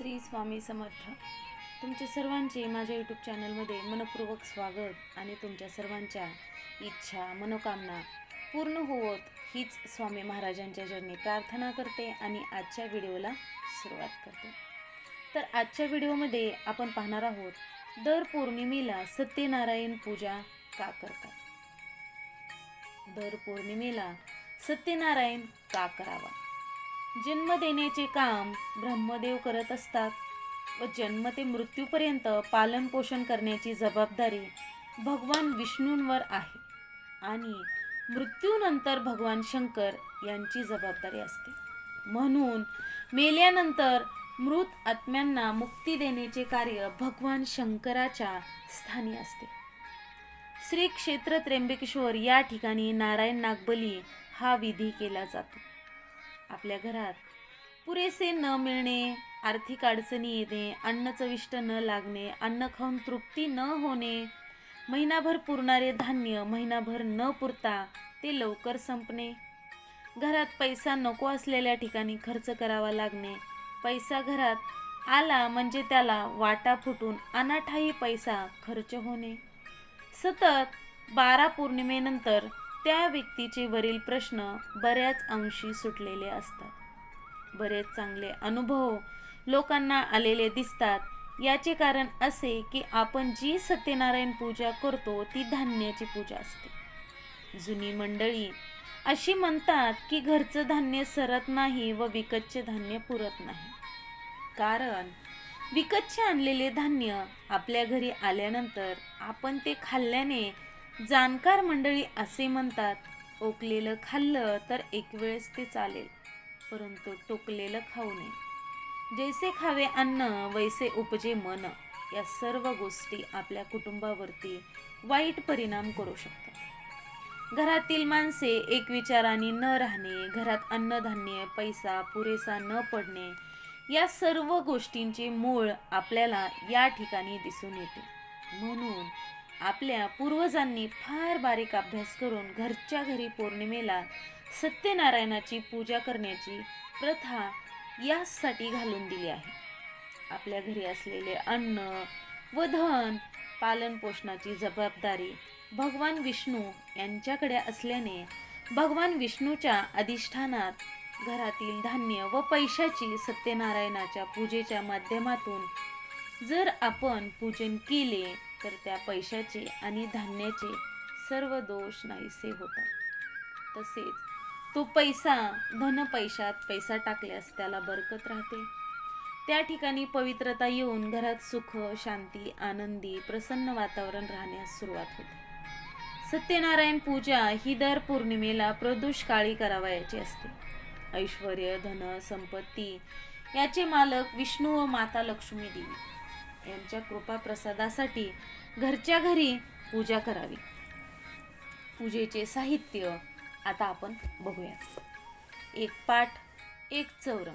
श्री स्वामी समर्थ. तुमचे सर्वांचे माझ्या यूट्यूब चॅनलमध्ये मनपूर्वक स्वागत आणि तुमच्या सर्वांच्या इच्छा मनोकामना पूर्ण होवत हीच स्वामी महाराजांच्या चरणी प्रार्थना करते आणि आजच्या व्हिडिओला सुरुवात करते. तर आजच्या व्हिडिओमध्ये आपण पाहणार आहोत दर पौर्णिमेला सत्यनारायण पूजा का करतात? दर पौर्णिमेला सत्यनारायण का करावा? जन्म देण्याचे काम ब्रह्मदेव करत असतात व जन्म ते मृत्यूपर्यंत पालनपोषण करण्याची जबाबदारी भगवान विष्णूंवर आहे आणि मृत्यूनंतर भगवान शंकर यांची जबाबदारी असते. म्हणून मेल्यानंतर मृत आत्म्यांना मुक्ती देण्याचे कार्य भगवान शंकराच्या स्थानी असते. श्री क्षेत्र त्र्यंबकेश्वर या ठिकाणी नारायण नागबली हा विधी केला जातो. आपल्या घरात. पुरेसे न मिळणे आर्थिक अडचणी येणे अन्न चविष्ट न लागणे अन्न खाऊन तृप्ती न होणे महिनाभर पुरणारे धान्य महिनाभर न पुरता ते लवकर संपणे. घरात पैसा नको असलेल्या ठिकाणी खर्च करावा लागणे. पैसा घरात आला म्हणजे त्याला वाटा फुटून अनाठाई पैसा खर्च होणे. सतत बारा पौर्णिमेनंतर त्या व्यक्तीचे वरील प्रश्न बऱ्याच अंशी सुटलेले असतात. बरेच चांगले अनुभव लोकांना आलेले दिसतात. याचे कारण असे की आपण जी सत्यनारायण पूजा करतो ती धान्याची पूजा असते. जुनी मंडळी अशी म्हणतात की घरचं धान्य सरत नाही व विकतचे धान्य पुरत नाही. कारण विकतचे आणलेले धान्य आपल्या घरी आल्यानंतर आपण ते खाल्ल्याने जाणकार मंडळी असे म्हणतात ओकलेलं खाल्लं तर एक वेळेस ते चालेल परंतु टोकलेलं खाऊ नये. जैसे खावे अन्न वैसे उपजे मन. या सर्व गोष्टी आपल्या कुटुंबावरती वाईट परिणाम करू शकतात. घरातील माणसे एक विचाराने न राहणे घरात अन्नधान्य पैसा पुरेसा न पडणे या सर्व गोष्टींचे मूळ आपल्याला या ठिकाणी दिसून येते. म्हणून आपल्या पूर्वजांनी फार बारीक अभ्यास करून घरच्या घरी पौर्णिमेला सत्यनारायणाची पूजा करण्याची प्रथा यासाठी घालून दिली आहे. आपल्या घरी असलेले अन्न व धन पालन पोषणाची जबाबदारी भगवान विष्णू यांच्याकडे असल्याने भगवान विष्णूच्या अधिष्ठानात घरातील धान्य व पैशाची सत्यनारायणाच्या पूजेच्या माध्यमातून जर आपण पूजन केले तर त्या पैशाचे आणि धान्याचे सर्व दोष नाहीसे होतात. तसेच तो पैसा धन पैशात पैसा टाकल्यास त्याला बरकत राहते. त्या ठिकाणी पवित्रता येऊन घरात सुख शांती आनंदी प्रसन्न वातावरण राहण्यास सुरुवात होते. सत्यनारायण पूजा ही दर पौर्णिमेला प्रदोष काळी करावयाची असते. ऐश्वर धन संपत्ती याचे मालक विष्णू व माता लक्ष्मी देवी यांच्या कृपा प्रसादासाठी घरच्या घरी पूजा करावी. पूजेचे साहित्य आता आपण बघूया एक पाठ एक चौरंग.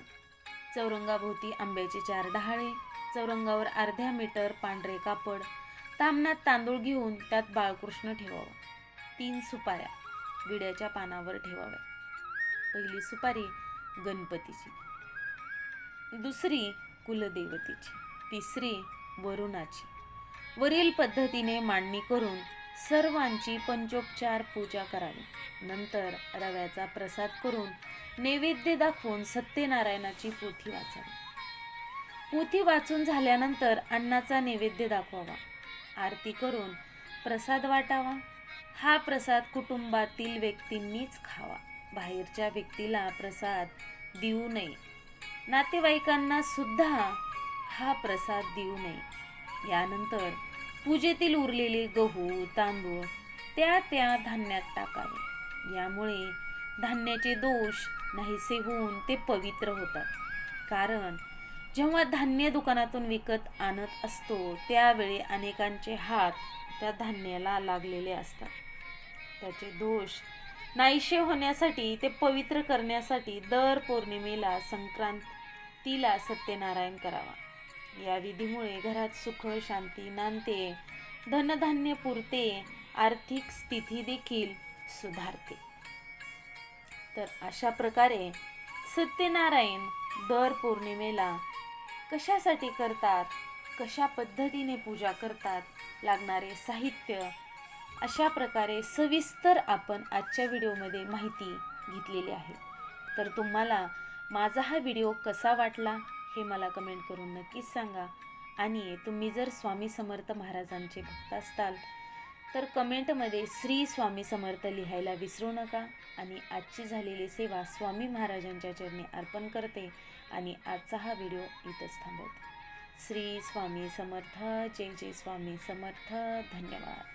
चौरंगाभोवती आंब्याचे चार डहाळे चौरंगावर अर्ध्या मीटर पांढरे कापड तामणात तांदूळ घेऊन त्यात बाळकृष्ण ठेवावा. तीन सुपाऱ्या विड्याच्या पानावर ठेवाव्या. पहिली सुपारी गणपतीची दुसरी कुलदेवतेची. तिसरी वरुणाची. वरील पद्धतीने मांडणी करून सर्वांची पंचोपचार पूजा करावी. नंतर रव्याचा प्रसाद करून नैवेद्य दाखवून सत्यनारायणाची पोथी वाचावी. पोथी वाचून झाल्यानंतर अन्नाचा नैवेद्य दाखवावा. आरती करून प्रसाद वाटावा. हा प्रसाद कुटुंबातील व्यक्तींनीच खावा. बाहेरच्या व्यक्तीला प्रसाद देऊ नये. नातेवाईकांना सुद्धा हा प्रसाद देऊ नये. यानंतर पूजेतील उरलेले गहू तांदूळ त्या त्या धान्यात टाकावे. यामुळे धान्याचे दोष नाहीसे होऊन ते पवित्र होतात. कारण जेव्हा धान्य दुकानातून विकत आणत असतो त्यावेळी अनेकांचे हात त्या धान्याला लागलेले असतात. त्याचे दोष नाहीशे होण्यासाठी ते पवित्र करण्यासाठी दर पौर्णिमेला संक्रांतीला सत्यनारायण करावा. या विधीमुळे घरात सुख शांती नांदते धनधान्य पुरते आर्थिक स्थिती देखील सुधारते. तर अशा प्रकारे सत्यनारायण दर पौर्णिमेला कशासाठी करतात? कशा पद्धतीने पूजा करतात? लागणारे साहित्य अशा प्रकारे सविस्तर आपण आजच्या व्हिडिओमध्ये माहिती घेतलेली आहे. तर तुम्हाला माझा हा व्हिडिओ कसा वाटला? हे मला कमेंट करून नक्कीच सांगा. आणि तुम्ही जर स्वामी समर्थ महाराजांचे भक्त असताल तर कमेंटमध्ये श्री स्वामी समर्थ लिहायला विसरू नका. आणि आजची झालेली सेवा स्वामी महाराजांच्या चरणी अर्पण करते. आणि आजचा हा व्हिडिओ इथंच थांबवते. श्री स्वामी समर्थ जय जय स्वामी समर्थ. धन्यवाद.